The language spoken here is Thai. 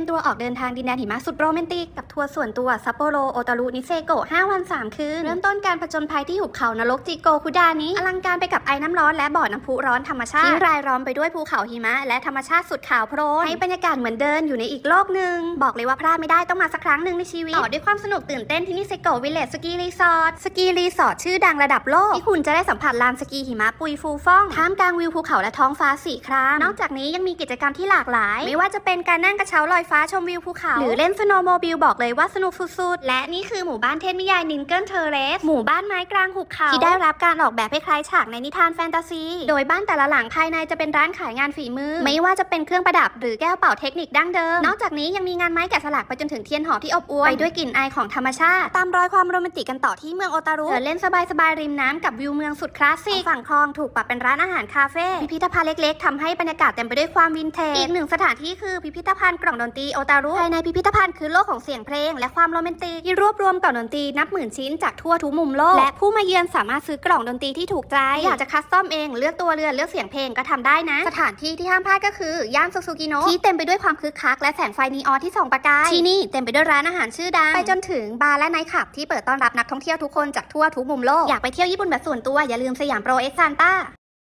มตัวออกเดินทางดินแดนหิมะสุดโรแมนติก กับทัวร์ส่วนตัวซัปโปโรโอตารุนิเซโกะ5วัน 3 คืน เริ่มต้นการผจญภัยที่หุบเขานรกจิโกคุดานิอลังการไปกับไอ้น้ำร้อนและบ่อน้ำพุร้อนธรรมชาติที่รายล้อมไปด้วยภูเขาหิมะ และธรรมชาติสุดขาวโพลนให้บรรยากาศเหมือนเดินอยู่ในอีกโลกหนึ่งบอกเลยว่าพลาดไม่ได้ต้องมาสักครั้งหนึ่งในชีวิตต่อด้วยความสนุกตื่นเต้นที่นิเซโกะวิลเลจสกีรีสอร์ทสกีรีสอร์ทชื่อดังระดับโลกที่คุณจะได้สัมผัสลานสกีหิมะปุยฟูฟ่องท่ามกลางวิวภูเขาและท้องฟ้าสีครามนอกจากนี้ยังมีกิจกรรมที่หลากหลาย ไม่ว่าจะเป็นการนั่งกระเช้าลอยฟ้าชมวิวภูเขา หรือเล่นสโนว์โมบิลบอกเลยว่าสนุกสุดๆ และนี่คือหมู่บ้านเทพนิยายนินเกิลเทเรสหมู่บ้านไม้กลางหุบเขา ที่ได้รับการออกแบบให้คล้ายฉากในนิทานแฟนตาซี โดยบ้านแต่ละหลังภายในจะเป็นร้านขายงานฝีมือ ไม่ว่าจะเป็นเครื่องประดับหรือแก้วเป่าเทคนิคดั้งเดิม นอกจากนี้ยังมีงานไม้แกะสลักไปจนถึงเทียนหอมที่อบอวลไปด้วยกลิ่นอายของธรรมชาติ ตามรอยความโรแมนติกกันต่อที่เมืองโอตารุเดินเล่นสบายๆริมน้ำกับวิวเมืองสุดคลาสสิกฝั่งคลองถูกปรับเป็นร้านอาหารคาเฟ่พิพิธภัณฑ์เล็กๆทำให้บรรยากาศเต็มไปด้วยความวินเทจอีกหนึ่งสถานที่คือพิพิธภัณฑ์กล่องดนตรีโอตารุภายในพิพิธภัณฑ์คือโลกของเสียงเพลง และความโรแมนติกที่รวบรวมกล่องดนตรีนับหมื่นชิ้นจากทั่วทุกมุมโลก และผู้มาเยือนสามารถซื้อกล่องดนตรีที่ถูกใจ อยากจะคัสตอมเองเลือกตัวเรือนเลือกเสียงเพลงก็ทำได้นะ สถานที่ที่ห้ามพลาดก็คือย่านซูซูกิโนะที่เต็มไปด้วยความคึกคักและแสงไฟนีออนที่ส่องประกายที่นี่เต็มไปด้วยร้านอาหารชื่อดังไปจนถึงบาร์และไนท์คลับที่เปิดต้อนรับนักท่องเที่ยวทุกคนจากทั่วทุกมุมโลกอยากไปเที่ยวญี่ปุ่นแบบส่วนตัวอย่าลืมสยามโปรเอ็กซานต้า